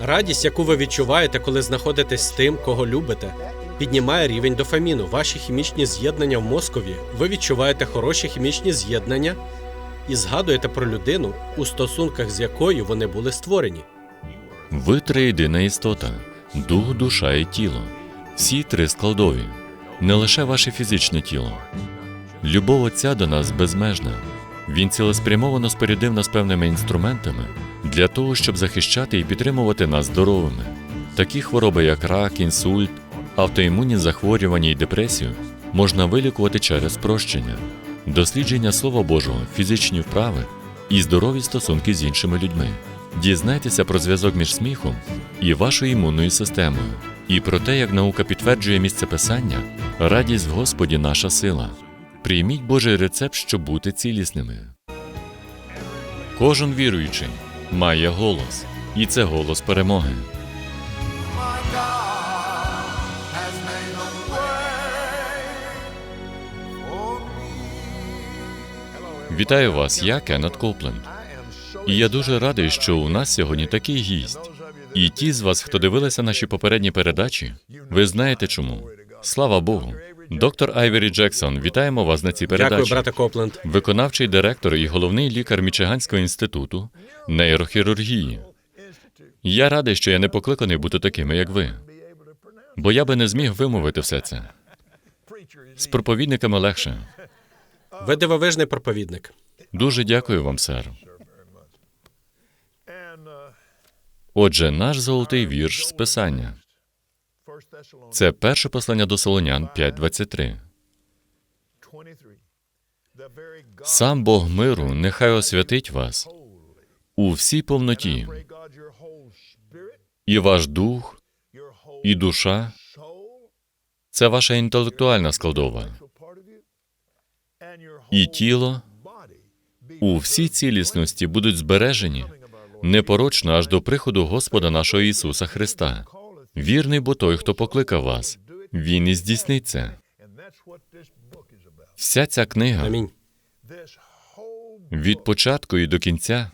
Радість, яку ви відчуваєте, коли знаходитесь з тим, кого любите, піднімає рівень дофаміну. Ваші хімічні з'єднання в мозкові. Ви відчуваєте хороші хімічні з'єднання і згадуєте про людину, у стосунках з якою вони були створені. Ви триєдина істота, дух, душа і тіло. Всі три складові, не лише ваше фізичне тіло. Любов Отця до нас безмежна. Він цілеспрямовано спорядив нас певними інструментами для того, щоб захищати і підтримувати нас здоровими. Такі хвороби, як рак, інсульт, автоімунні захворювання і депресію, можна вилікувати через прощення, дослідження Слова Божого, фізичні вправи і здорові стосунки з іншими людьми. Дізнайтеся про зв'язок між сміхом і вашою імунною системою, і про те, як наука підтверджує місце писання, радість в Господі наша сила. Прийміть Божий рецепт, щоб бути цілісними. Кожен віруючий має голос, і це голос перемоги. Вітаю вас, я Кеннет Копленд. І я дуже радий, що у нас сьогодні такий гість. І ті з вас, хто дивилися наші попередні передачі, ви знаєте чому. Слава Богу. Доктор Айвері Джексон, вітаємо вас на цій передачі. Дякую, брате Копленд. Виконавчий директор і головний лікар Мічиганського інституту нейрохірургії. Я радий, що я не покликаний бути такими, як ви. Бо я би не зміг вимовити все це. З проповідниками легше. Ви дивовижний проповідник. Дуже дякую вам, сер. Отже, наш золотий вірш з писання. Це перше послання до Солонян 5.23. Сам Бог миру нехай освятить вас у всій повноті, і ваш дух, і душа. це ваша інтелектуальна складова, і тіло у всій цілісності будуть збережені непорочно аж до приходу Господа нашого Ісуса Христа. Вірний бо той, хто покликав вас, Він і здійснить це. Вся ця книга Амінь. від початку і до кінця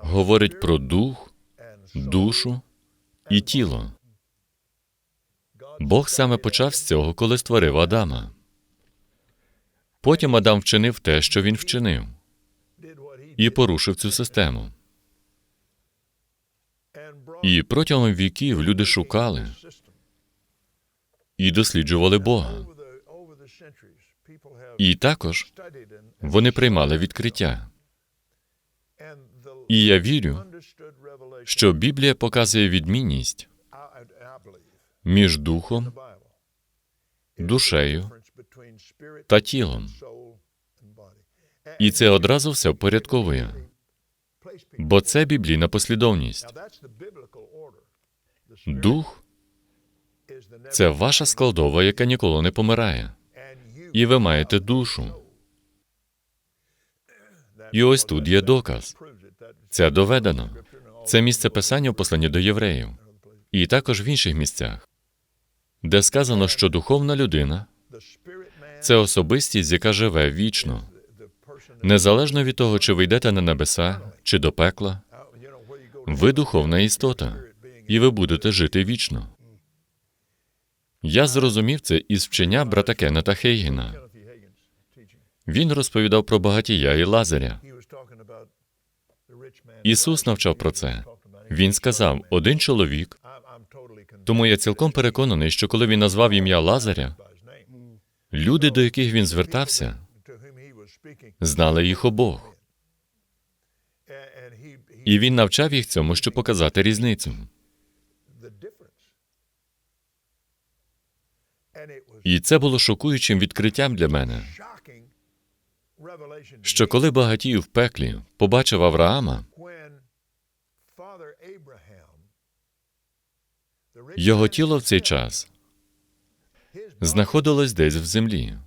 говорить про дух, душу і тіло. Бог саме почав з цього, коли створив Адама. Потім Адам вчинив те, що він вчинив, і порушив цю систему. І протягом віків люди шукали і досліджували Бога. І також вони приймали відкриття. І я вірю, що Біблія показує відмінність між духом, душею та тілом. І це одразу все впорядковує, бо це біблійна послідовність. Дух це ваша складова, яка ніколи не помирає. І ви маєте душу. І ось тут є доказ. Це доведено. Це місце писання в посланні до євреїв, і також в інших місцях, де сказано, що духовна людина це особистість, яка живе вічно, незалежно від того, чи ви йдете на небеса, чи до пекла. Ви духовна істота, і ви будете жити вічно. Я зрозумів це із вчення брата Кеннета Хейгена. Він розповідав про багатія і Лазаря. Ісус навчав про це. Він сказав: один чоловік. Тому я цілком переконаний, що коли він назвав ім'я Лазаря, люди, до яких він звертався, знали їх обох. І він навчав їх цьому, щоб показати різницю. І це було шокуючим відкриттям для мене, що коли багатій в пеклі побачив Авраама, його тіло в цей час знаходилось десь в землі.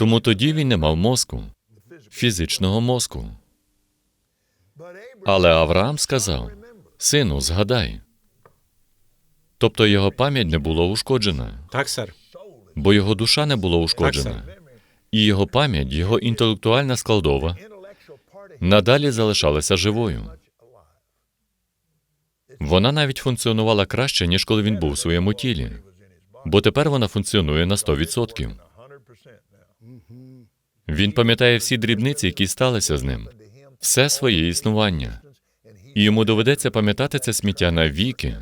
Тому тоді він не мав мозку, фізичного мозку. Але Авраам сказав: Сину, згадай. Тобто його пам'ять не була ушкоджена, Так, сер. бо його душа не була ушкоджена. І його пам'ять, його інтелектуальна складова надалі залишалася живою. Вона навіть функціонувала краще, ніж коли він був у своєму тілі, бо тепер вона функціонує на 100%. Він пам'ятає всі дрібниці, які сталися з ним, все своє існування. І йому доведеться пам'ятати це сміття на віки,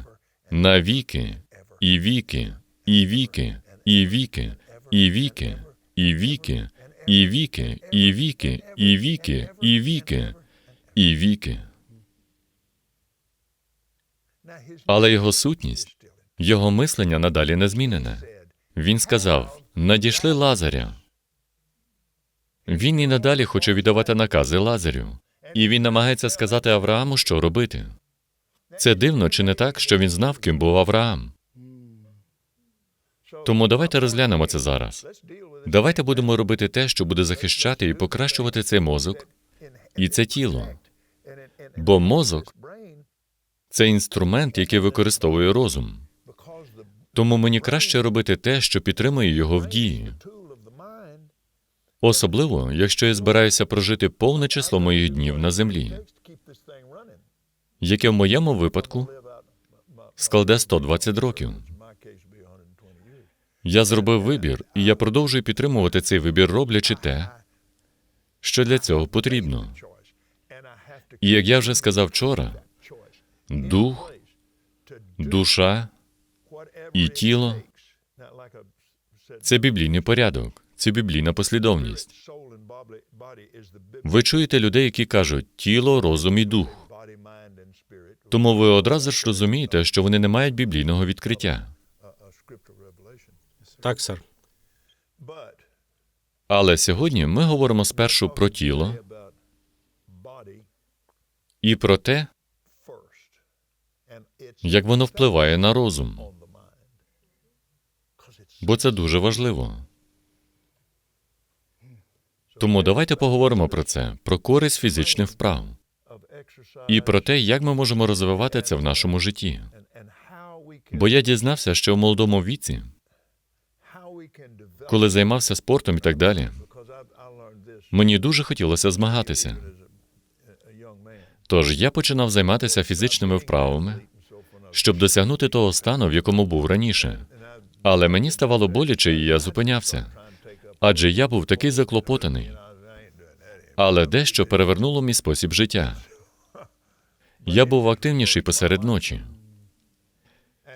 на віки, і віки, і віки, і віки, і віки, і віки, і віки, і віки, і віки, і віки, і віки. Але його сутність, його мислення надалі не змінене. Він сказав: надійшли Лазаря. Він і надалі хоче віддавати накази Лазарю, і він намагається сказати Аврааму, що робити. Це дивно чи не так, що він знав, ким був Авраам. Тому давайте розглянемо це зараз. Давайте будемо робити те, що буде захищати і покращувати цей мозок і це тіло. Бо мозок це інструмент, який використовує розум. Тому мені краще робити те, що підтримує його в дії. Особливо, якщо я збираюся прожити повне число моїх днів на землі, яке в моєму випадку складе 120 років. Я зробив вибір, і я продовжую підтримувати цей вибір, роблячи те, що для цього потрібно. І як я вже сказав вчора, дух, душа і тіло це біблійний порядок, це біблійна послідовність. Ви чуєте людей, які кажуть тіло, розум і дух. Тому ви одразу ж розумієте, що вони не мають біблійного відкриття. Так, сер. Але сьогодні ми говоримо спершу про тіло і про те, як воно впливає на розум, бо це дуже важливо. Тому давайте поговоримо про це, про користь фізичних вправ і про те, як ми можемо розвивати це в нашому житті. Бо я дізнався, що в молодому віці, коли займався спортом і так далі, мені дуже хотілося змагатися. Тож я починав займатися фізичними вправами, щоб досягнути того стану, в якому був раніше. Але мені ставало боляче, і я зупинявся. Адже я був такий заклопотаний. Але дещо перевернуло мій спосіб життя. Я був активніший посеред ночі.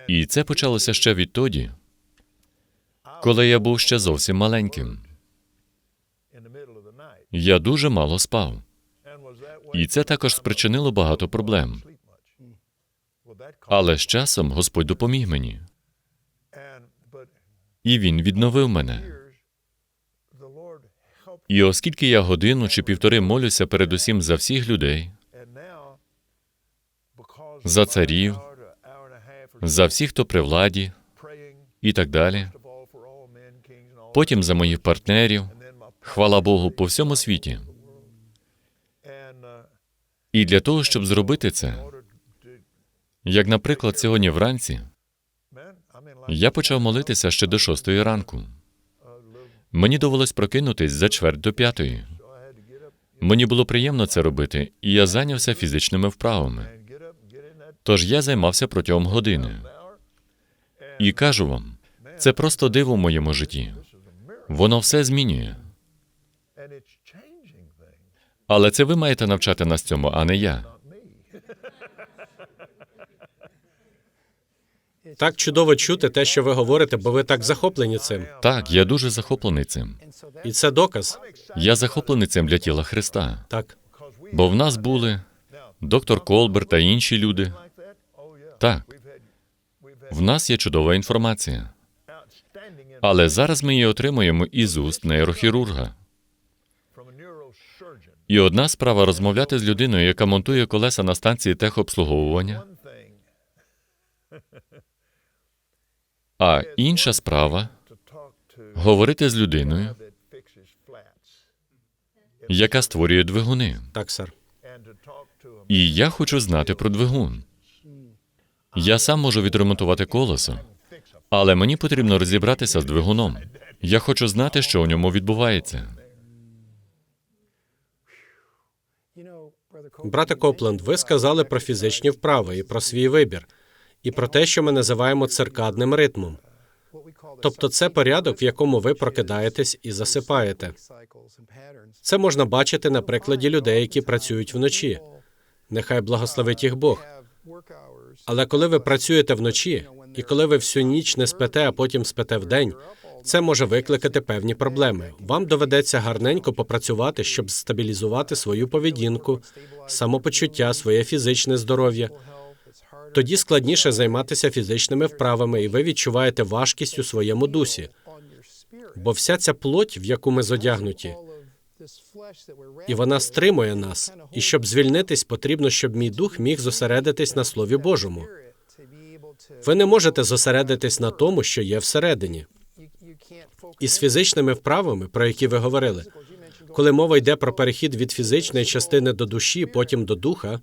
І це почалося ще відтоді, коли я був ще зовсім маленьким. Я дуже мало спав. І це також спричинило багато проблем. Але з часом Господь допоміг мені, і Він відновив мене. І оскільки я годину чи півтори молюся передусім за всіх людей, за царів, за всіх, хто при владі і так далі, потім за моїх партнерів, хвала Богу, по всьому світі. І для того, щоб зробити це, як, наприклад, сьогодні вранці, я почав молитися ще до шостої ранку. Мені довелось прокинутись за чверть до п'ятої. Мені було приємно це робити, і я зайнявся фізичними вправами. Тож я займався протягом години. І кажу вам, це просто диво в моєму житті. Воно все змінює. Але це ви маєте навчати нас цьому, а не я. Так чудово чути те, що ви говорите, бо ви так захоплені цим. Так, я дуже захоплений цим. І це доказ. Я захоплений цим для тіла Христа. Так. Бо в нас були доктор Колбер та інші люди. Так, в нас є чудова інформація. Але зараз ми її отримуємо із уст нейрохірурга. І одна справа розмовляти з людиною, яка монтує колеса на станції техобслуговування, а інша справа говорити з людиною, яка створює двигуни. Так, сер. І я хочу знати про двигун. Я сам можу відремонтувати колесо, але мені потрібно розібратися з двигуном. Я хочу знати, що у ньому відбувається. Брате Копленд, ви сказали про фізичні вправи і про свій вибір, і про те, що ми називаємо циркадним ритмом. Тобто це порядок, в якому ви прокидаєтесь і засипаєте. Це можна бачити на прикладі людей, які працюють вночі. Нехай благословить їх Бог. Але коли ви працюєте вночі, і коли ви всю ніч не спите, а потім спите вдень, це може викликати певні проблеми. Вам доведеться гарненько попрацювати, щоб стабілізувати свою поведінку, самопочуття, своє фізичне здоров'я. Тоді складніше займатися фізичними вправами, і ви відчуваєте важкість у своєму дусі. Бо вся ця плоть, в яку ми зодягнуті, і вона стримує нас. І щоб звільнитись, потрібно, щоб мій дух міг зосередитись на Слові Божому. Ви не можете зосередитись на тому, що є всередині. І з фізичними вправами, про які ви говорили, коли мова йде про перехід від фізичної частини до душі, потім до духа,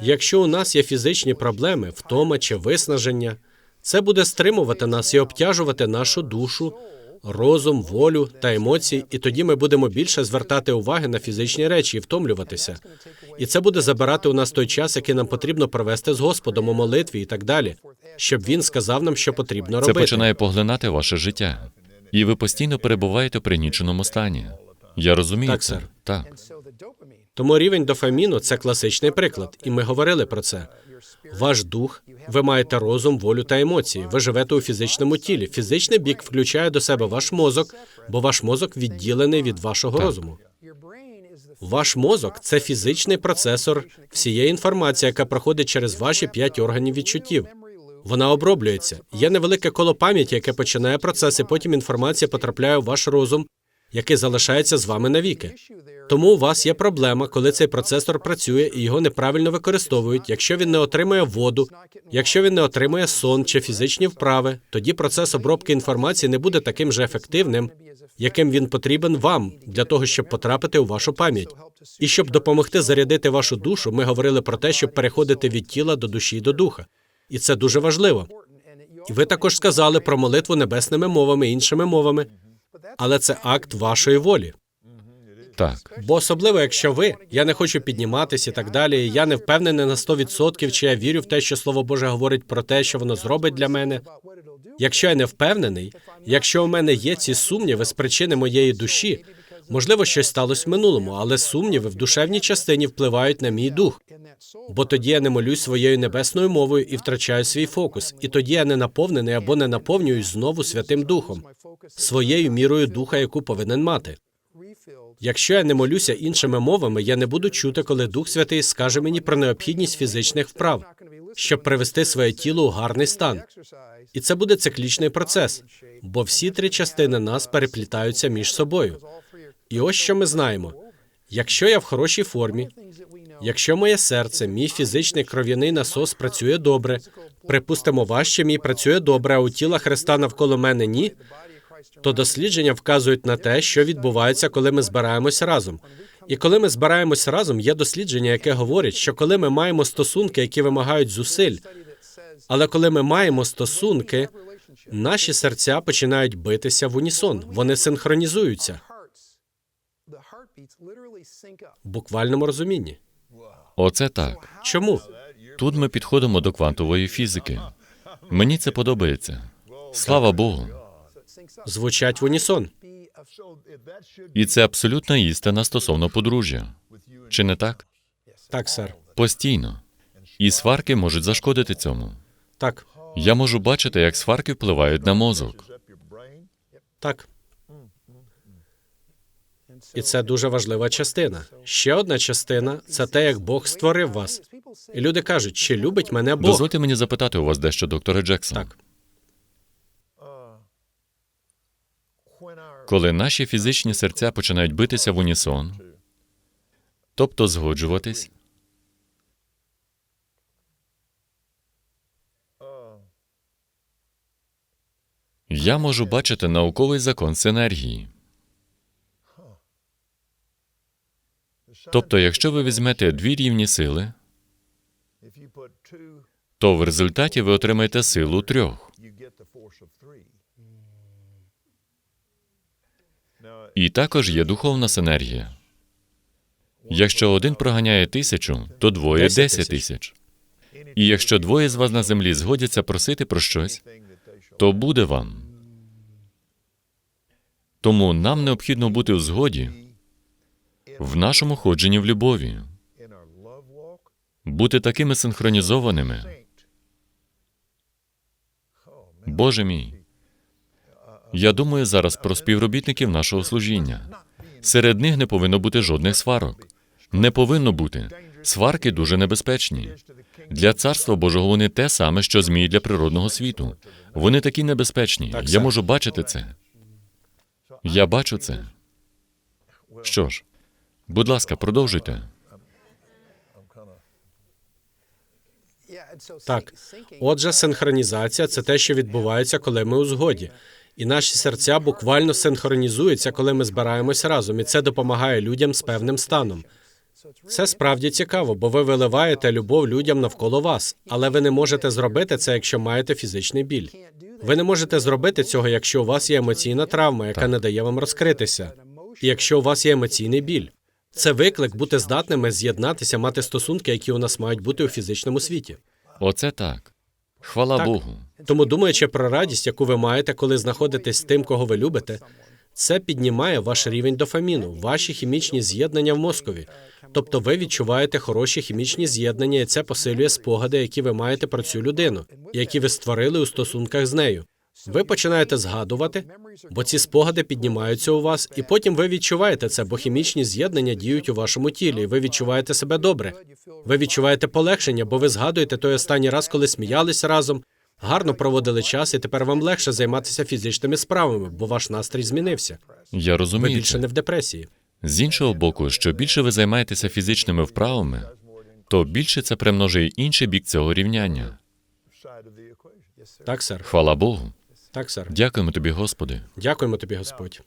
якщо у нас є фізичні проблеми, втома чи виснаження, це буде стримувати нас і обтяжувати нашу душу, розум, волю та емоції, і тоді ми будемо більше звертати уваги на фізичні речі і втомлюватися. І це буде забирати у нас той час, який нам потрібно провести з Господом у молитві і так далі, щоб він сказав нам, що потрібно робити. Це починає поглинати ваше життя, і ви постійно перебуваєте в пригніченому стані. Я розумію Так, це. сер. Так. Тому рівень дофаміну це класичний приклад, і ми говорили про це. Ваш дух, ви маєте розум, волю та емоції. Ви живете у фізичному тілі. Фізичний бік включає до себе ваш мозок, бо ваш мозок відділений від вашого розуму. Ваш мозок це фізичний процесор всієї інформації, яка проходить через ваші п'ять органів відчуттів. Вона оброблюється. Є невелике коло пам'яті, яке починає процес, і потім інформація потрапляє у ваш розум, який залишається з вами навіки. Тому у вас є проблема, коли цей процесор працює і його неправильно використовують. Якщо він не отримує воду, якщо він не отримує сон чи фізичні вправи, тоді процес обробки інформації не буде таким же ефективним, яким він потрібен вам для того, щоб потрапити у вашу пам'ять. І щоб допомогти зарядити вашу душу, ми говорили про те, щоб переходити від тіла до душі і до духа. І це дуже важливо. І ви також сказали про молитву небесними мовами, іншими мовами, але це акт вашої волі. Так. Бо особливо, якщо ви, я не хочу підніматися і так далі. Я не впевнений на 100%, чи я вірю в те, що Слово Боже говорить про те, що воно зробить для мене. Якщо я не впевнений, якщо у мене є ці сумніви з причини моєї душі, можливо, щось сталося в минулому, але сумніви в душевній частині впливають на мій дух. Бо тоді я не молюсь своєю небесною мовою і втрачаю свій фокус. І тоді я не наповнений або не наповнююсь знову Святим Духом, своєю мірою духа, яку повинен мати. Якщо я не молюся іншими мовами, я не буду чути, коли Дух Святий скаже мені про необхідність фізичних вправ, щоб привести своє тіло у гарний стан. І це буде циклічний процес, бо всі три частини нас переплітаються між собою. І ось що ми знаємо: якщо я в хорошій формі, якщо моє серце, мій фізичний кров'яний насос працює добре, припустимо, ваш мій працює добре, а у тіла Христа навколо мене ні, то дослідження вказують на те, що відбувається, коли ми збираємось разом. І коли ми збираємось разом, є дослідження, яке говорить, що коли ми маємо стосунки, які вимагають зусиль, але коли ми маємо стосунки, наші серця починають битися в унісон, вони синхронізуються в буквальному розумінні. Оце так. Чому? Тут ми підходимо до квантової фізики. Мені це подобається. Слава Богу. Звучать в унісон. І це абсолютна істина стосовно подружжя. Чи не так? Так, сер. Постійно. І сварки можуть зашкодити цьому. Так, Я можу бачити, як сварки впливають на мозок. так. І це дуже важлива частина. Ще одна частина це те, як Бог створив вас. І люди кажуть, чи любить мене Бог? Дозвольте мені запитати у вас дещо, докторе Джексон. Так. Коли наші фізичні серця починають битися в унісон, тобто згоджуватись, я можу бачити науковий закон синергії. Тобто, якщо ви візьмете дві рівні сили, то в результаті ви отримаєте силу трьох. І також є духовна синергія. Якщо один проганяє тисячу, то двоє Десять тисяч. тисяч. І якщо двоє з вас на землі згодяться просити про щось, то буде вам. Тому нам необхідно бути в згоді в нашому ходженні в любові, бути такими синхронізованими. Боже мій, я думаю зараз про співробітників нашого служіння. Серед них не повинно бути жодних сварок. Не повинно бути. Сварки дуже небезпечні. Для царства Божого вони те саме, що змії для природного світу. Вони такі небезпечні. Я можу бачити це. Я бачу це. Що ж, будь ласка, продовжуйте. Так, отже, синхронізація це те, що відбувається, коли ми у згоді. І наші серця буквально синхронізуються, коли ми збираємося разом, і це допомагає людям з певним станом. Це справді цікаво, бо ви виливаєте любов людям навколо вас, але ви не можете зробити це, якщо маєте фізичний біль. Ви не можете зробити цього, якщо у вас є емоційна травма, яка не дає вам розкритися, і якщо у вас є емоційний біль. Це виклик бути здатними з'єднатися, мати стосунки, які у нас мають бути у фізичному світі. Оце так. Хвала Так. Богу. Тому, думаючи про радість, яку ви маєте, коли знаходитесь з тим, кого ви любите, це піднімає ваш рівень дофаміну, ваші хімічні з'єднання в мозкові. Тобто ви відчуваєте хороші хімічні з'єднання, і це посилює спогади, які ви маєте про цю людину, які ви створили у стосунках з нею. Ви починаєте згадувати, бо ці спогади піднімаються у вас, і потім ви відчуваєте це, бо хімічні з'єднання діють у вашому тілі. і Ви відчуваєте себе добре. Ви відчуваєте полегшення, бо ви згадуєте той останній раз, коли сміялися разом, гарно проводили час, і тепер вам легше займатися фізичними справами, бо ваш настрій змінився. Я Ви розумію. більше не в депресії. З іншого боку, що більше ви займаєтеся фізичними вправами, то більше це примножує інший бік цього рівняння. Так, сер. Хвала Богу. Так, сер. Дякуємо тобі, Господи. Дякуємо тобі, Господь.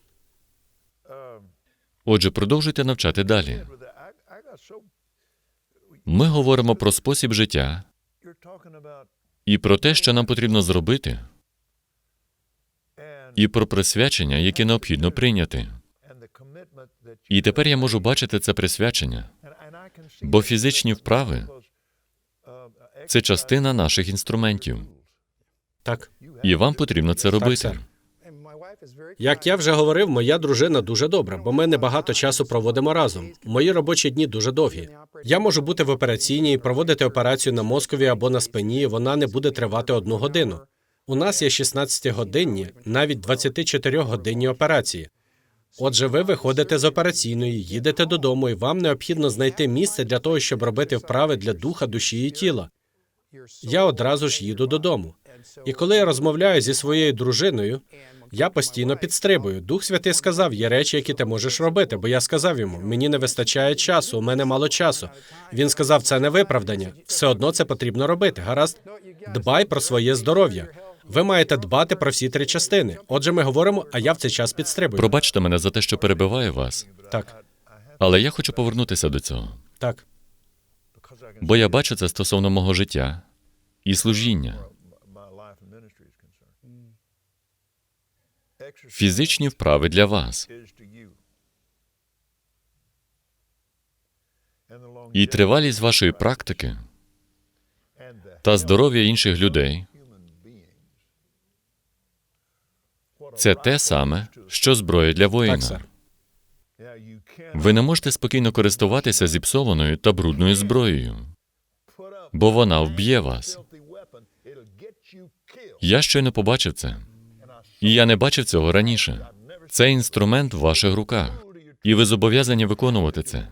Отже, продовжуйте навчати далі. Ми говоримо про спосіб життя і про те, що нам потрібно зробити, і про присвячення, яке необхідно прийняти. І тепер я можу бачити це присвячення, бо фізичні вправи це частина наших інструментів, Так. і вам потрібно це робити. Як я вже говорив, моя дружина дуже добра, бо ми небагато часу проводимо разом. Мої робочі дні дуже довгі. Я можу бути в операційній проводити операцію на мозкові або на спині, і вона не буде тривати одну годину. У нас є 16-годинні, навіть 24-годинні операції. Отже, ви виходите з операційної, їдете додому, і вам необхідно знайти місце для того, щоб робити вправи для духа, душі і тіла. Я одразу ж їду додому. І коли я розмовляю зі своєю дружиною, я постійно підстрибую. Дух Святий сказав, є речі, які ти можеш робити, бо я сказав йому: мені не вистачає часу, у мене мало часу. Він сказав, це не виправдання. Все одно це потрібно робити. Гаразд, дбай про своє здоров'я. Ви маєте дбати про всі три частини. Отже, ми говоримо, а я в цей час підстрибую. Пробачте мене за те, що перебиваю вас, Так, але я хочу повернутися до цього, так, бо я бачу це стосовно мого життя і служіння. Фізичні вправи для вас і тривалість вашої практики та здоров'я інших людей це те саме, що зброя для воїна. Ви не можете спокійно користуватися зіпсованою та брудною зброєю, бо вона вб'є вас. Я щойно побачив це, і я не бачив цього раніше. Це інструмент в ваших руках, і ви зобов'язані виконувати це.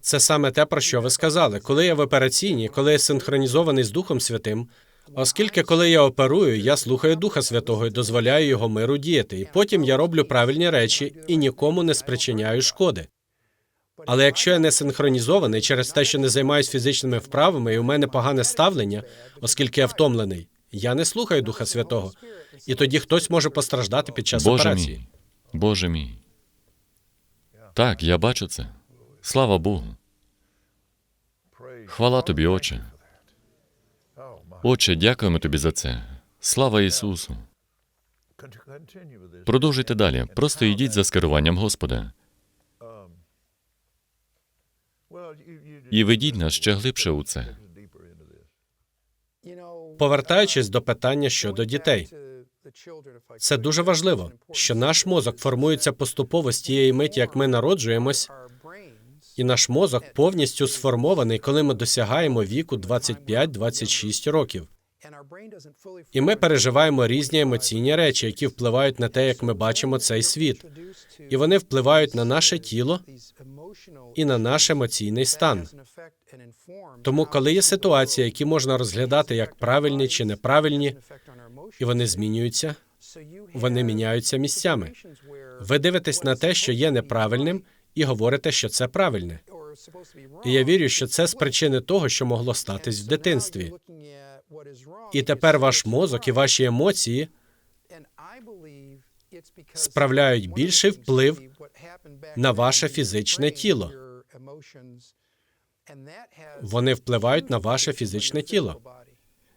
Це саме те, про що ви сказали. Коли я в операційній, коли я синхронізований з Духом Святим, оскільки коли я оперую, я слухаю Духа Святого і дозволяю його миру діяти, і потім я роблю правильні речі і нікому не спричиняю шкоди. Але якщо я не синхронізований через те, що не займаюся фізичними вправами, і у мене погане ставлення, оскільки я втомлений, я не слухаю Духа Святого, і тоді хтось може постраждати під час Боже операції. мій, Боже мій. Так, я бачу це. Слава Богу. Хвала тобі, Отче. Отче, дякуємо тобі за це. Слава Ісусу. Продовжуйте далі. Просто йдіть за скеруванням Господа. І ведіть нас ще глибше у це. Повертаючись до питання щодо дітей, це дуже важливо, що наш мозок формується поступово з тієї миті, як ми народжуємось, і наш мозок повністю сформований, коли ми досягаємо віку 25-26 років. І ми переживаємо різні емоційні речі, які впливають на те, як ми бачимо цей світ, і вони впливають на наше тіло і на наш емоційний стан. Тому, коли є ситуації, які можна розглядати як правильні чи неправильні, і вони змінюються, вони міняються місцями. Ви дивитесь на те, що є неправильним, і говорите, що це правильне. І я вірю, що це з причини того, що могло статись в дитинстві. І тепер ваш мозок і ваші емоції справляють більший вплив на ваше фізичне тіло. вони впливають на ваше фізичне тіло.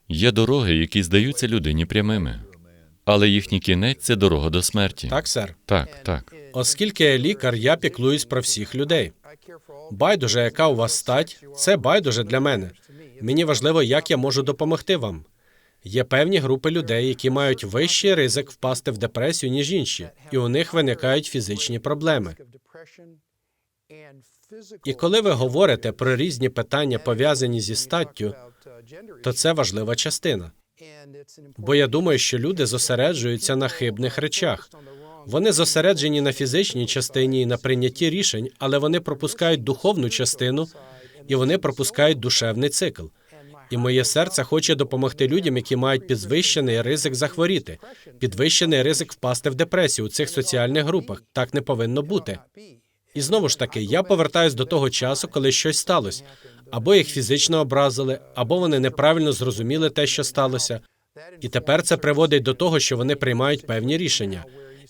Є дороги, які здаються людині прямими, але їхній кінець це дорога до смерті. Так, сер. так, так. Оскільки я лікар, я піклуюсь про всіх людей. Байдуже, яка у вас стать, це байдуже для мене. Мені важливо, як я можу допомогти вам. Є певні групи людей, які мають вищий ризик впасти в депресію, ніж інші, і у них виникають фізичні проблеми. І коли ви говорите про різні питання, пов'язані зі статтю, то це важлива частина. Бо я думаю, що люди зосереджуються на хибних речах. Вони зосереджені на фізичній частині і на прийнятті рішень, але вони пропускають духовну частину і вони пропускають душевний цикл. І моє серце хоче допомогти людям, які мають підвищений ризик захворіти, підвищений ризик впасти в депресію у цих соціальних групах. Так не повинно бути. І знову ж таки, я повертаюсь до того часу, коли щось сталося. Або їх фізично образили, або вони неправильно зрозуміли те, що сталося. І тепер це приводить до того, що вони приймають певні рішення.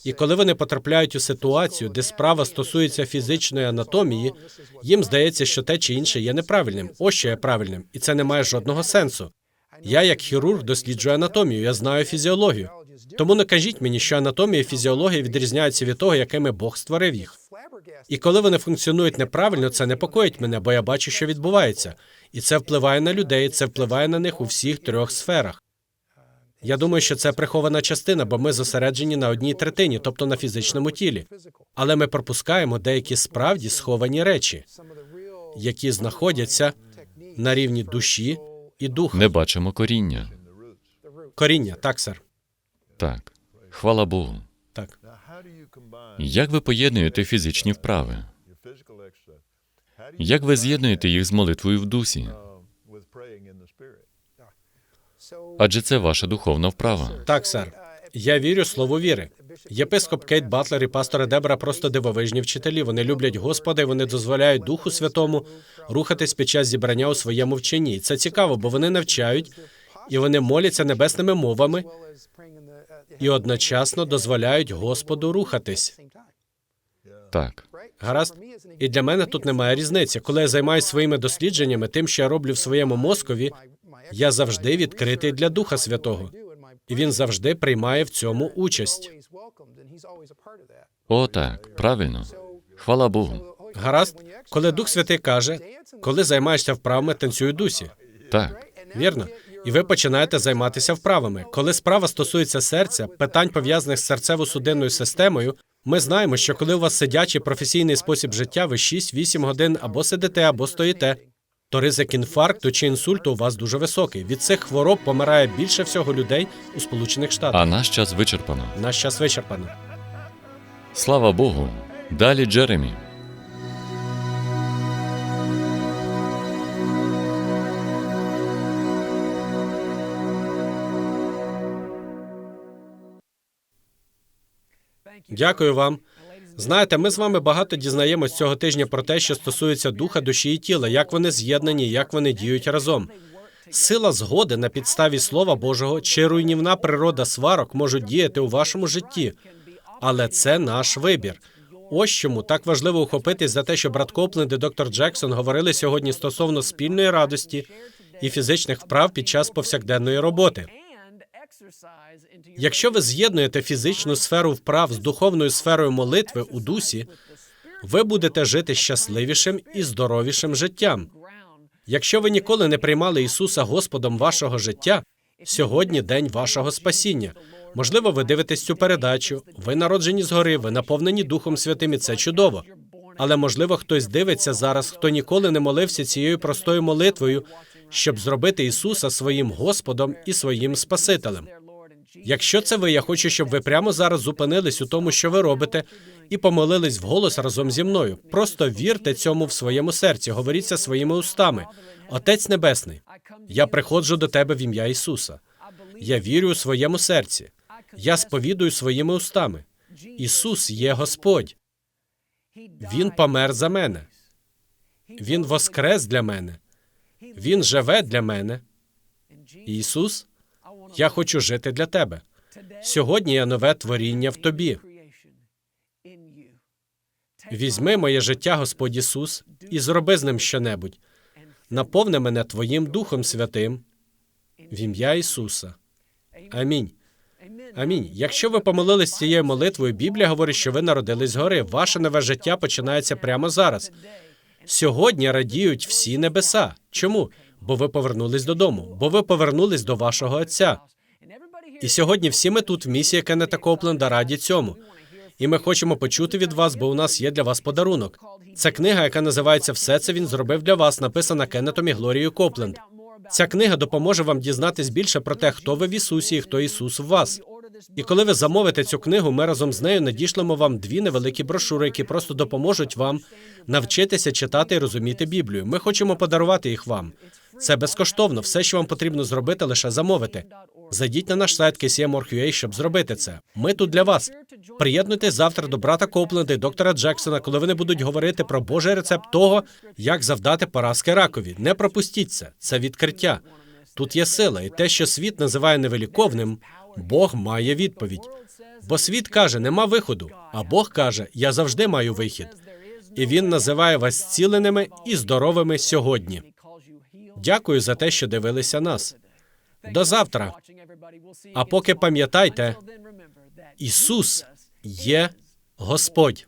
І коли вони потрапляють у ситуацію, де справа стосується фізичної анатомії, їм здається, що те чи інше є неправильним. Ось що є правильним, і це не має жодного сенсу. Я, як хірург, досліджую анатомію, я знаю фізіологію. Тому не кажіть мені, що анатомія і фізіологія відрізняються від того, якими Бог створив їх. І коли вони функціонують неправильно, це непокоїть мене, бо я бачу, що відбувається, і це впливає на людей, це впливає на них у всіх трьох сферах. Я думаю, що це прихована частина, бо ми зосереджені на одній третині, тобто на фізичному тілі. Але ми пропускаємо деякі справді сховані речі, які знаходяться на рівні душі і духа. Не бачимо коріння. Коріння, так, сер. Так. Хвала Богу. Так. Як ви поєднуєте фізичні вправи? Як ви з'єднуєте їх з молитвою в дусі? Адже це ваша духовна вправа. Так, сер. Я вірю слову віри. Єпископ Кейт Батлер і пастора Дебра просто дивовижні вчителі. Вони люблять Господа, і вони дозволяють Духу Святому рухатись під час зібрання у своєму вченні. І Це цікаво, бо вони навчають і вони моляться небесними мовами і одночасно дозволяють Господу рухатись. Так. Гаразд? І для мене тут немає різниці. Коли я займаюся своїми дослідженнями, тим, що я роблю в своєму мозкові, я завжди відкритий для Духа Святого, і він завжди приймає в цьому участь. О, так, правильно. Хвала Богу. Гаразд, коли Дух Святий каже, коли займаєшся вправами, танцюй у дусі. Так. Вірно? І ви починаєте займатися вправами. Коли справа стосується серця, питань пов'язаних з серцево-судинною системою, ми знаємо, що коли у вас сидячий професійний спосіб життя, ви 6-8 годин або сидите, або стоїте, то ризик інфаркту чи інсульту у вас дуже високий. Від цих хвороб помирає більше всього людей у Сполучених Штатах. А наш час вичерпано. Наш час вичерпано. Слава Богу. Далі Джеремі. Дякую вам. Знаєте, ми з вами багато дізнаємось цього тижня про те, що стосується духа, душі і тіла, як вони з'єднані, як вони діють разом. Сила згоди на підставі Слова Божого чи руйнівна природа сварок можуть діяти у вашому житті, але це наш вибір. Ось чому так важливо ухопитись за те, що брат Копленд і доктор Джексон говорили сьогодні стосовно спільної радості і фізичних вправ під час повсякденної роботи. Якщо ви з'єднуєте фізичну сферу вправ з духовною сферою молитви у дусі, ви будете жити щасливішим і здоровішим життям. Якщо ви ніколи не приймали Ісуса Господом вашого життя, сьогодні день вашого спасіння. Можливо, ви дивитесь цю передачу, ви народжені згори, ви наповнені Духом Святим, і це чудово. Але можливо, хтось дивиться зараз, хто ніколи не молився цією простою молитвою, щоб зробити Ісуса своїм Господом і своїм Спасителем. Якщо це ви, я хочу, щоб ви прямо зараз зупинились у тому, що ви робите, і помолились вголос разом зі мною. Просто вірте цьому в своєму серці, говоріть це своїми устами. Отець Небесний, я приходжу до тебе в ім'я Ісуса. Я вірю у своєму серці. Я сповідую своїми устами. Ісус є Господь. Він помер за мене. Він воскрес для мене. Він живе для мене. Ісус, я хочу жити для тебе. Сьогодні я нове творіння в тобі. Візьми моє життя, Господь Ісус, і зроби з ним щонебудь. Наповни мене Твоїм Духом Святим в ім'я Ісуса. Амінь. Амінь. Якщо ви помолились цією молитвою, Біблія говорить, що ви народились згори. Ваше нове життя починається прямо зараз. Сьогодні радіють всі небеса. Чому? Бо ви повернулись додому, бо ви повернулись до вашого Отця. І сьогодні всі ми тут в місії Кеннета Копленда раді цьому. І ми хочемо почути від вас, бо у нас є для вас подарунок. Це книга, яка називається Все це він зробив для вас, написана Кеннетом і Глорією Копленд. Ця книга допоможе вам дізнатись більше про те, хто ви в Ісусі і хто Ісус в вас. І коли ви замовите цю книгу, ми разом з нею надішлемо вам дві невеликі брошури, які просто допоможуть вам навчитися читати і розуміти Біблію. Ми хочемо подарувати їх вам. Це безкоштовно. Все, що вам потрібно зробити, лише замовити. Зайдіть на наш сайт KCM.org.ua, щоб зробити це. Ми тут для вас. Приєднуйтесь завтра до брата Копленда і доктора Джексона, коли вони будуть говорити про Божий рецепт того, як завдати поразки ракові. Не пропустіть це. Це відкриття. Тут є сила, і те, що світ називає невеликовним, Бог має відповідь. Бо світ каже, нема виходу, а Бог каже, я завжди маю вихід. І він називає вас зціленими і здоровими сьогодні. Дякую за те, що дивилися нас. До завтра. А поки пам'ятайте, Ісус є Господь.